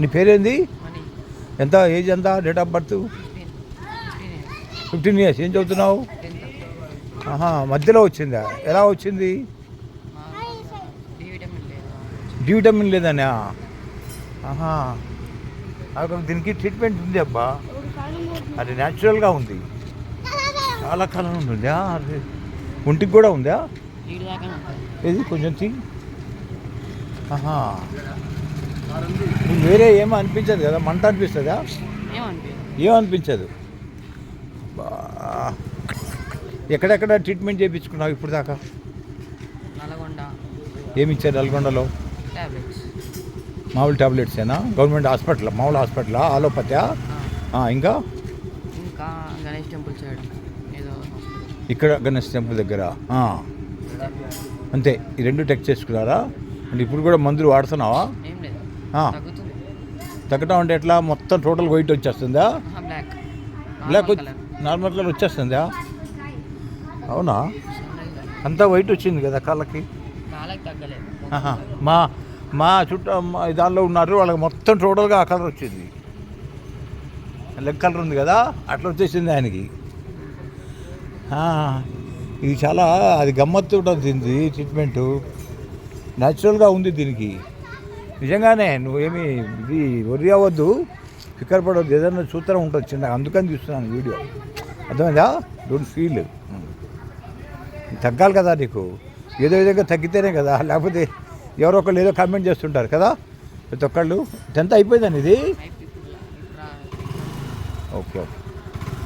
నీ పేరేంది? ఎంత ఏజ్ ఎంత? Date of birth? Fifteen years. ఏం చదువుతున్నావు? ఆహా మధ్యలో వచ్చిందా? ఎలా వచ్చింది? డి విటమిన్ లేదనా ఆహా. దీనికి ట్రీట్మెంట్ ఉంది అబ్బా. అది న్యాచురల్గా ఉంది. చాలా కాలం ఉంటుందా? అది ఒంటికి కూడా ఉందా? ఏది? కొంచెం తీ. ఆహా. వేరే ఏమో అనిపించదు కదా మంట అనిపిస్తుందా? ఏమనిపించదు. ఎక్కడెక్కడ ట్రీట్మెంట్ చేయించుకున్నావు ఇప్పుడు దాకా? నల్గొండ. ఏమి ఇచ్చారు నల్గొండలో? ట్యాబ్లెట్స్ మామూలు టాబ్లెట్సేనా? గవర్నమెంట్ హాస్పిటల్ మామూలు హాస్పిటల్? ఆలోపత్యా ఇంకా? ఇంకా గణేష్ టెంపుల్. ఇక్కడ గణేష్ టెంపుల్ దగ్గర. అంతే ఈ రెండు టెక్ చేసుకున్నారా? అంటే ఇప్పుడు కూడా మందులు వాడుతున్నావా? తగ్గటం అంటే ఎట్లా? మొత్తం టోటల్ వైట్ వచ్చేస్తుందా? బ్లాక్ నార్మల్ కలర్ వచ్చేస్తుందా? అవునా? అంతా వైట్ వచ్చింది కదా కాళ్ళకి. మా మా చుట్టూ మా దానిలో ఉన్నారు వాళ్ళకి మొత్తం టోటల్గా ఆ కలర్ వచ్చింది. లెగ్ కలర్ ఉంది కదా అట్లా వచ్చేసింది ఆయనకి. ఇది చాలా అది గమ్మత్తు ఉంటుంది ట్రీట్మెంటు న్యాచురల్గా ఉంది దీనికి. నిజంగానే నువ్వేమి ఇది వరి అవ్వద్దు. ఫిక్కర్ పడవద్దు. ఏదైనా సూత్రం ఉంటుంది చిన్న అందుకని చూస్తున్నాను వీడియో. అర్థమైందా? డోంట్ ఫీల్ తగ్గాలి కదా నీకు. ఏదో విధంగా తగ్గితేనే కదా. లేకపోతే ఎవరో ఒకళ్ళు ఏదో కామెంట్ చేస్తుంటారు కదా. ప్రతి ఒక్కళ్ళు. టెన్త్ అయిపోయిందని ఇది ఓకే ఓకే.